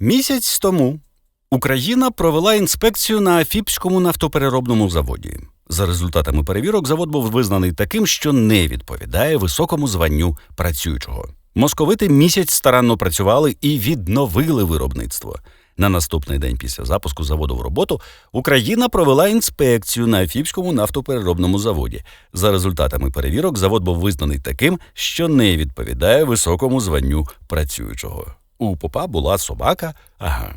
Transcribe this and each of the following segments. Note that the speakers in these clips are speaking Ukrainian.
Місяць тому Україна провела інспекцію на Афіпському нафтопереробному заводі. За результатами перевірок, завод був визнаний таким, що не відповідає високому званню працюючого. Московити місяць старанно працювали і відновили виробництво. На наступний день після запуску заводу в роботу Україна провела інспекцію на Афіпському нафтопереробному заводі. За результатами перевірок, завод був визнаний таким, що не відповідає високому званню працюючого. У попа була собака. Ага.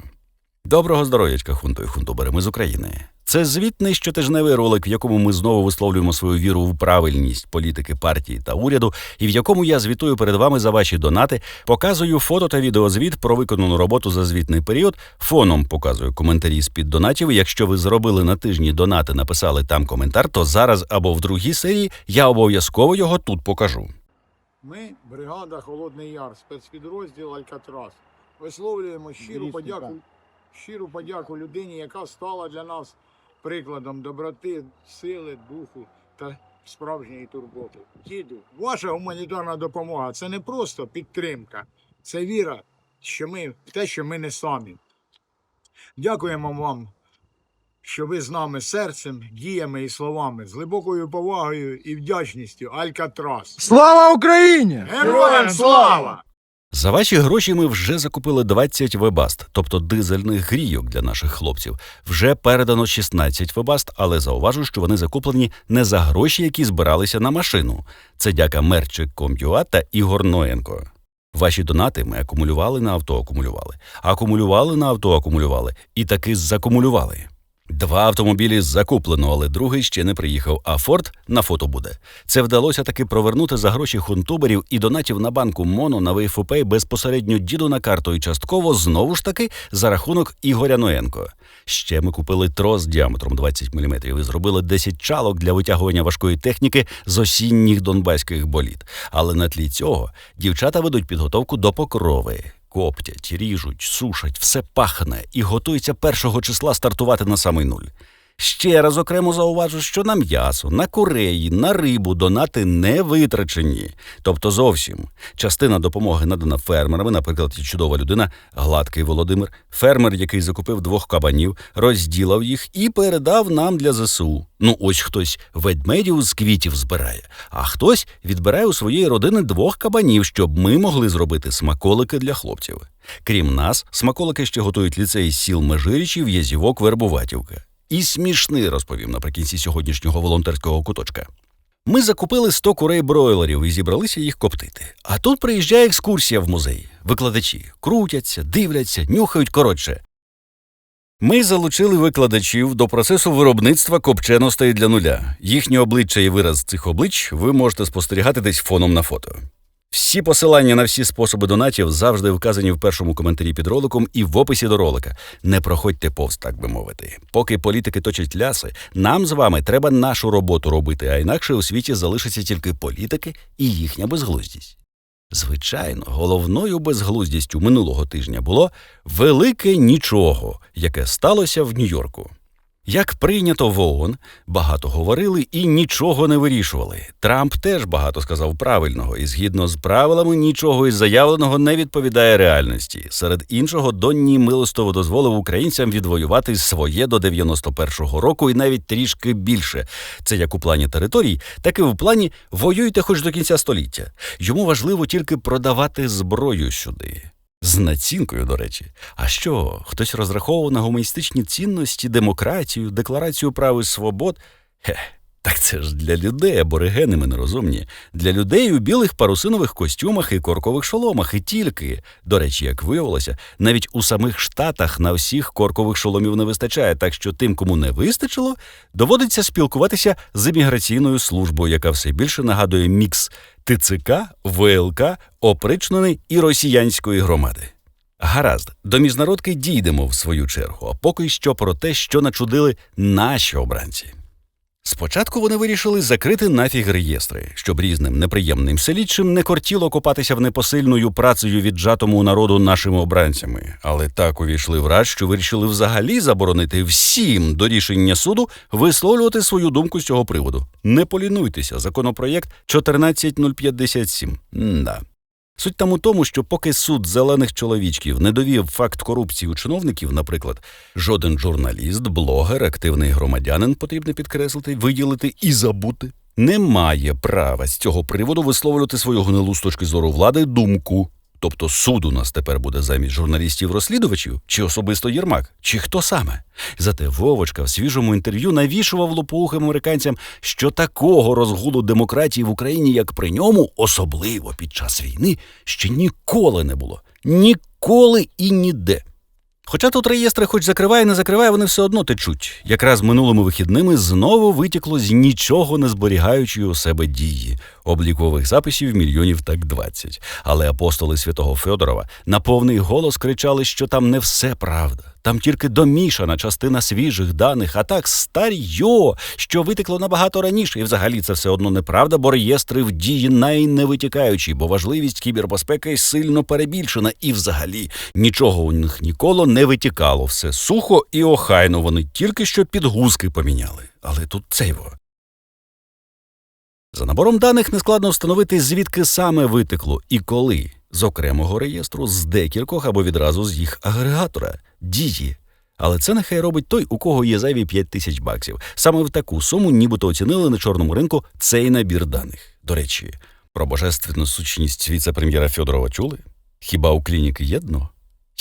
Доброго здоров'ячка, хунто і хунтубери, ми з України. Це звітний щотижневий ролик, в якому ми знову висловлюємо свою віру в правильність політики партії та уряду, і в якому я звітую перед вами за ваші донати, показую фото та відеозвіт про виконану роботу за звітний період. Фоном показую коментарі з під донатів. Якщо ви зробили на тижні донати, написали там коментар, то зараз або в другій серії я обов'язково його тут покажу. Ми, бригада Холодний Яр, спецпідрозділ Алькатрас, висловлюємо щиру подяку, щиру подяку людині, яка стала для нас прикладом доброти, сили, духу та справжньої турботи. Діду, ваша гуманітарна допомога це не просто підтримка, це віра, що ми в те, що ми не самі. Дякуємо вам, що ви з нами серцем, діями і словами, з глибокою повагою і вдячністю. Алькатрас. Слава Україні! Героям слава! За ваші гроші ми вже закупили 20 вебаст, тобто дизельних грійок для наших хлопців. Вже передано 16 вебаст, але зауважу, що вони закуплені не за гроші, які збиралися на машину. Це дяка Мерчик.com.ua та Ігор Ноєнко. Ваші донати ми акумулювали на авто, акумулювали, акумулювали на авто, акумулювали і таки закумулювали. Два автомобілі закуплено, але другий ще не приїхав, а Форд на фото буде. Це вдалося таки провернути за гроші хунтуберів і донатів на банку Моно на Вейфопей безпосередньо діду на карту і частково знову ж таки за рахунок Ігоря Ноєнко. Ще ми купили трос діаметром 20 мм і зробили 10 чалок для витягування важкої техніки з осінніх донбаських боліт. Але на тлі цього дівчата ведуть підготовку до покрови. Коптять, ріжуть, сушать, все пахне і готується першого числа стартувати на самий нуль. Ще раз окремо зауважу, що на м'ясо, на куреї, на рибу донати не витрачені. Тобто зовсім частина допомоги надана фермерами, наприклад, чудова людина Гладкий Володимир, фермер, який закупив двох кабанів, розділав їх і передав нам для ЗСУ. Ну, ось хтось ведмедів з квітів збирає, а хтось відбирає у своєї родини двох кабанів, щоб ми могли зробити смаколики для хлопців. Крім нас, смаколики ще готують ліцей сіл Межирічів, Язівок, Вербуватівка. І смішний розповім наприкінці сьогоднішнього волонтерського куточка. Ми закупили 100 курей бройлерів і зібралися їх коптити. А тут приїжджає екскурсія в музей. Викладачі крутяться, дивляться, нюхають коротше. Ми залучили викладачів до процесу виробництва копченостей для нуля. Їхні обличчя і вираз цих облич ви можете спостерігати десь фоном на фото. Всі посилання на всі способи донатів завжди вказані в першому коментарі під роликом і в описі до ролика. Не проходьте повз, так би мовити. Поки політики точать ляси, нам з вами треба нашу роботу робити, а інакше у світі залишаться тільки політики і їхня безглуздість. Звичайно, головною безглуздістю минулого тижня було велике нічого, яке сталося в Нью-Йорку. Як прийнято в ООН, багато говорили і нічого не вирішували. Трамп теж багато сказав правильного, і згідно з правилами, нічого із заявленого не відповідає реальності. Серед іншого, Донні милостово дозволив українцям відвоювати своє до 91-го року і навіть трішки більше. Це як у плані територій, так і в плані воюйте хоч до кінця століття. Йому важливо тільки продавати зброю сюди. З націнкою, до речі. А що, хтось розраховував на гуманістичні цінності, демократію, декларацію прав і свобод? Хе, так це ж для людей, аборигени ми нерозумні. Для людей у білих парусинових костюмах і коркових шоломах, і тільки. До речі, як виявилося, навіть у самих штатах на всіх коркових шоломів не вистачає, так що тим, кому не вистачило, доводиться спілкуватися з імміграційною службою, яка все більше нагадує мікс ТЦК, ВЛК, опричнений і росіянської громади. Гаразд, до міжнародки дійдемо в свою чергу, а поки що про те, що начудили наші обранці. Спочатку вони вирішили закрити нафіг реєстри, щоб різним неприємним селідчим не кортіло копатися в непосильною працею віджатому народу нашими обранцями, але так увійшли в рад, що вирішили взагалі заборонити всім до рішення суду висловлювати свою думку з цього приводу. Не полінуйтеся, законопроєкт 14057. М-да. Суть там у тому, що поки суд зелених чоловічків не довів факт корупції у чиновників, наприклад, жоден журналіст, блогер, активний громадянин, потрібно підкреслити, виділити і забути, не має права з цього приводу висловлювати свою гнилу з точки зору влади думку. Тобто суд у нас тепер буде замість журналістів-розслідувачів, чи особисто Єрмак, чи хто саме. Зате Вовочка в свіжому інтерв'ю навішував лопоухим американцям, що такого розгулу демократії в Україні, як при ньому, особливо під час війни, ще ніколи не було. Ніколи і ніде. Хоча тут реєстри хоч закриває, не закриває, вони все одно течуть. Якраз минулими вихідними знову витікло з нічого не зберігаючої у себе дії. Облікових записів мільйонів так 20. Але апостоли святого Федорова на повний голос кричали, що там не все правда. Там тільки домішана частина свіжих даних, а так старьо, що витекло набагато раніше. І взагалі це все одно неправда, бо реєстри в дії найневитікаючі, бо важливість кібербезпеки сильно перебільшена, і взагалі нічого у них ніколи не витікало. Все сухо і охайно. Вони тільки що підгузки поміняли. Але тут цейво. За набором даних нескладно встановити, звідки саме витекло і коли з окремого реєстру, з декількох або відразу з їх агрегатора дії. Але це нехай робить той, у кого є зайві 5 тисяч баксів. Саме в таку суму нібито оцінили на чорному ринку цей набір даних. До речі, про божественну сущність віце-прем'єра Федорова чули? Хіба у клініки є дно?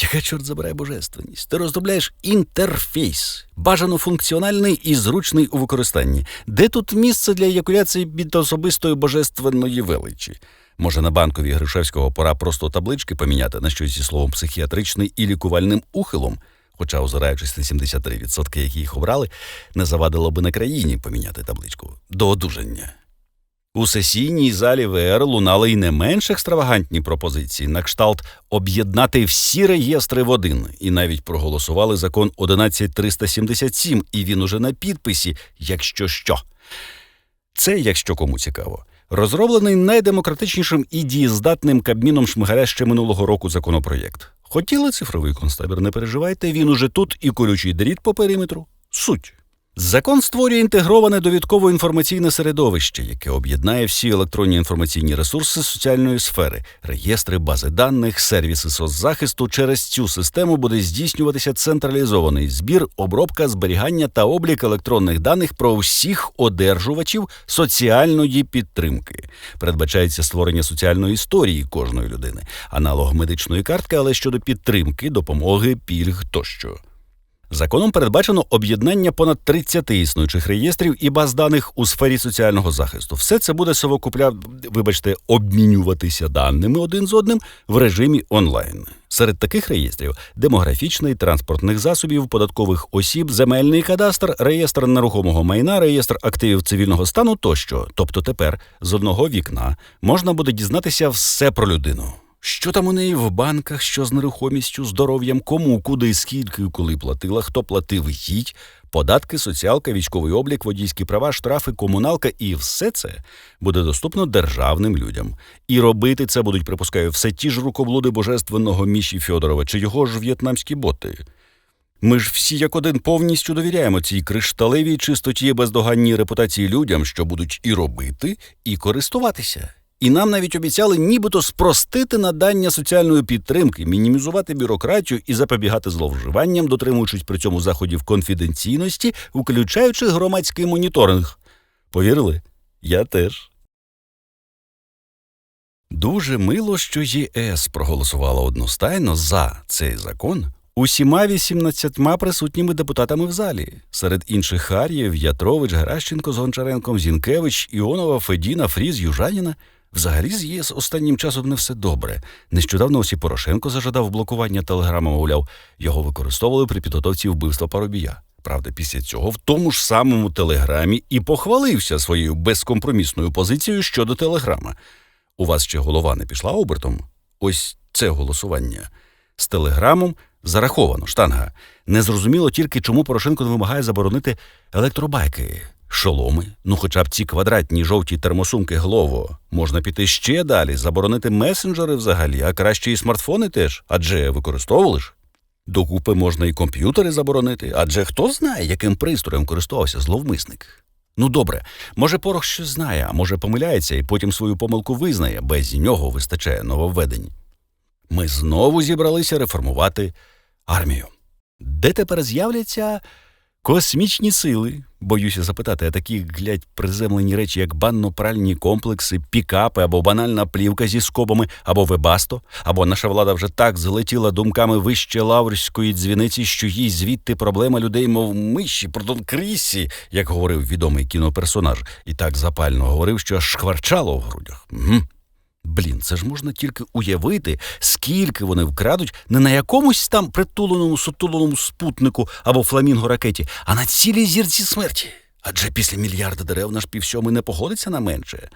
Яка чорт забирає божественність? Ти розробляєш інтерфейс, бажано функціональний і зручний у використанні. Де тут місце для еякуляції від особистої божественної величі? Може, на банковій Гришевського пора просто таблички поміняти на щось зі словом психіатричний і лікувальним ухилом? Хоча, озираючись на 73%, які їх обрали, не завадило би на країні поміняти табличку до одужання. У сесійній залі ВР лунали й не менш екстравагантні пропозиції на кшталт об'єднати всі реєстри в один, і навіть проголосували закон 11377, і він уже на підписі, якщо що. Це, якщо кому цікаво, розроблений найдемократичнішим і дієздатним кабміном Шмигаля ще минулого року законопроєкт. Хотіли цифровий констабір, не переживайте, він уже тут і колючий дріт по периметру. Суть. Закон створює інтегроване довідково інформаційне середовище, яке об'єднає всі електронні інформаційні ресурси соціальної сфери, реєстри, бази даних, сервіси соцзахисту. Через цю систему буде здійснюватися централізований збір, обробка, зберігання та облік електронних даних про всіх одержувачів соціальної підтримки. Передбачається створення соціальної історії кожної людини, аналог медичної картки, але щодо підтримки, допомоги, пільг тощо. Законом передбачено об'єднання понад 30 існуючих реєстрів і баз даних у сфері соціального захисту. Все це буде совокупля, вибачте, обмінюватися даними один з одним в режимі онлайн. Серед таких реєстрів демографічний, транспортних засобів, податкових осіб, земельний кадастр, реєстр нерухомого майна, реєстр активів цивільного стану тощо. Тобто тепер з одного вікна можна буде дізнатися все про людину. Що там у неї в банках, що з нерухомістю, здоров'ям, кому, куди, скільки, коли платила, хто платив їй, податки, соціалка, військовий облік, водійські права, штрафи, комуналка і все це буде доступно державним людям. І робити це будуть, припускаю, все ті ж рукоблуди божественного Міші Фьодорова чи його ж в'єтнамські боти. Ми ж всі як один повністю довіряємо цій кришталевій чистоті і бездоганній репутації людям, що будуть і робити, і користуватися. І нам навіть обіцяли нібито спростити надання соціальної підтримки, мінімізувати бюрократію і запобігати зловживанням, дотримуючись при цьому заходів конфіденційності, включаючи громадський моніторинг. Повірили? Я теж. Дуже мило, що ЄС проголосувала одностайно за цей закон усіма 18 присутніми депутатами в залі. Серед інших Хар'єв, Ятрович, Геращенко з Гончаренком, Зінкевич, Іонова, Федіна, Фріз, Южаніна. Взагалі з ЄС останнім часом не все добре. Нещодавно ось і Порошенко зажадав блокування телеграми, мовляв, його використовували при підготовці вбивства Парубія. Правда, після цього в тому ж самому телеграмі і похвалився своєю безкомпромісною позицією щодо телеграма. У вас ще голова не пішла обертом? Ось це голосування. З телеграмом зараховано штанга. Незрозуміло тільки, чому Порошенко не вимагає заборонити електробайки. Шоломи, ну хоча б ці квадратні жовті термосумки Глово. Можна піти ще далі, заборонити месенджери взагалі, а краще і смартфони теж, адже використовували ж. Докупи можна і комп'ютери заборонити, адже хто знає, яким пристроєм користувався зловмисник. Ну добре, може порох щось знає, а може помиляється і потім свою помилку визнає, без нього вистачає нововведень. Ми знову зібралися реформувати армію. Де тепер з'являться космічні сили? Боюся запитати, а такі глядь приземлені речі, як банно-пральні комплекси, пікапи або банальна плівка зі скобами, або вебасто, або наша влада вже так злетіла думками вище лаврської дзвіниці, що їй звідти проблема людей, мов миші, продон крісі, як говорив відомий кіноперсонаж, і так запально говорив, що аж шкварчало в грудях. Угу. Блін, це ж можна тільки уявити, скільки вони вкрадуть не на якомусь там притуленому сутуленому спутнику або фламінго ракеті, а на цілій зірці смерті. Адже після мільярда дерев наш півсьомий не погодиться на менше.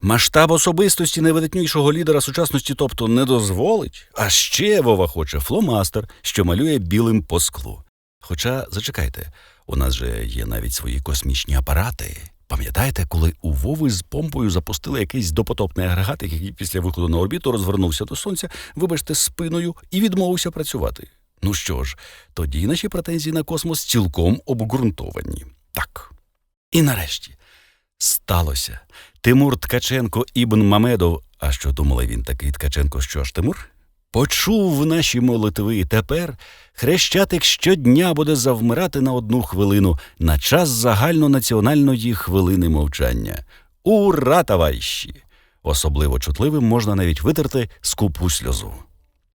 Масштаб особистості найвидатнішого лідера сучасності, тобто, не дозволить. А ще Вова хоче фломастер, що малює білим по склу. Хоча, зачекайте, у нас же є навіть свої космічні апарати. Пам'ятаєте, коли у Вови з помпою запустили якийсь допотопний агрегат, який після виходу на орбіту розвернувся до сонця, вибачте, спиною і відмовився працювати? Ну що ж, тоді наші претензії на космос цілком обґрунтовані. Так. І нарешті сталося. Тимур Ткаченко Ібн Мамедов, а що думали він такий Ткаченко, що ж Тимур? Почув наші молитви, тепер хрещатик щодня буде завмирати на одну хвилину на час загальнонаціональної хвилини мовчання. Ура, товариші! Особливо чутливим можна навіть витерти скупу сльозу.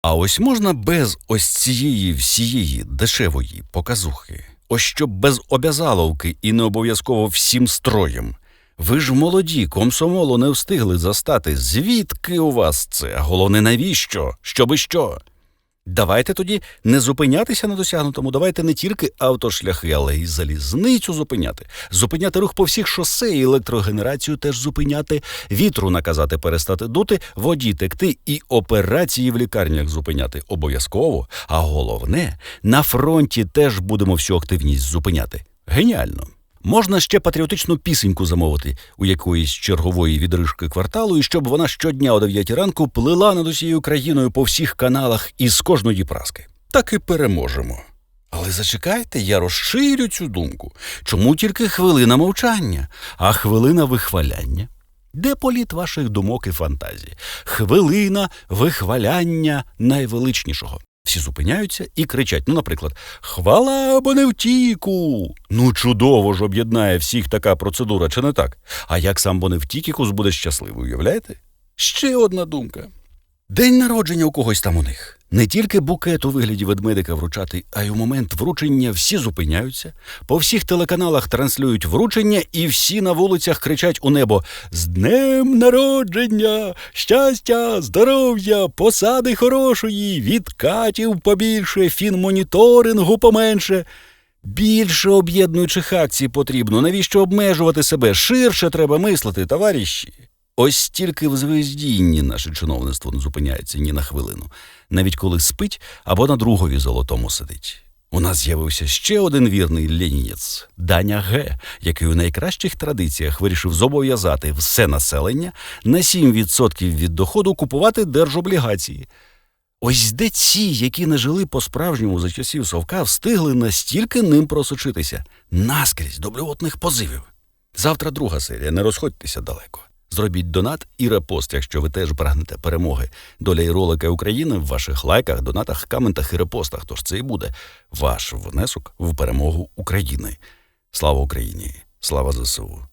А ось можна без ось цієї всієї дешевої показухи, ось щоб без обязаловки і не обов'язково всім строєм. Ви ж молоді, комсомолу не встигли застати. Звідки у вас це? Головне, навіщо? Щоби що? Давайте тоді не зупинятися на досягнутому, давайте не тільки автошляхи, але й залізницю зупиняти. Зупиняти рух по всіх шосе і електрогенерацію теж зупиняти, вітру наказати перестати дути, воді текти і операції в лікарнях зупиняти обов'язково. А головне, на фронті теж будемо всю активність зупиняти. Геніально. Можна ще патріотичну пісеньку замовити у якоїсь чергової відрижки кварталу, і щоб вона щодня о 9 ранку плила над усією країною по всіх каналах із кожної праски. Так і переможемо. Але зачекайте, я розширю цю думку. Чому тільки хвилина мовчання, а хвилина вихваляння? Де політ ваших думок і фантазій? Хвилина вихваляння найвеличнішого. Всі зупиняються і кричать: ну, наприклад, хвала Боневтіку! не. Ну, чудово ж об'єднає всіх така процедура, чи не так? А як сам Боневтікікус буде щасливий, уявляєте? Ще одна думка. День народження у когось там у них. Не тільки букет у вигляді ведмедика вручати, а й у момент вручення всі зупиняються, по всіх телеканалах транслюють вручення, і всі на вулицях кричать у небо З днем народження, щастя, здоров'я, посади хорошої, відкатів побільше, фінмоніторингу поменше. Більше об'єднуючих акцій потрібно. Навіщо обмежувати себе? Ширше треба мислити, товариші. Ось тільки в звездінні наше чиновництво не зупиняється ні на хвилину, навіть коли спить або на другові золотому сидить. У нас з'явився ще один вірний ленінець Даня Г., який у найкращих традиціях вирішив зобов'язати все населення на 7% від доходу купувати держоблігації. Ось де ці, які не жили по-справжньому за часів совка, встигли настільки ним просочитися наскрізь до блювотних позивів. Завтра друга серія, не розходьтеся далеко. Зробіть донат і репост, якщо ви теж прагнете перемоги. Доля і ролика України в ваших лайках, донатах, коментах і репостах. Тож це і буде ваш внесок в перемогу України. Слава Україні! Слава ЗСУ!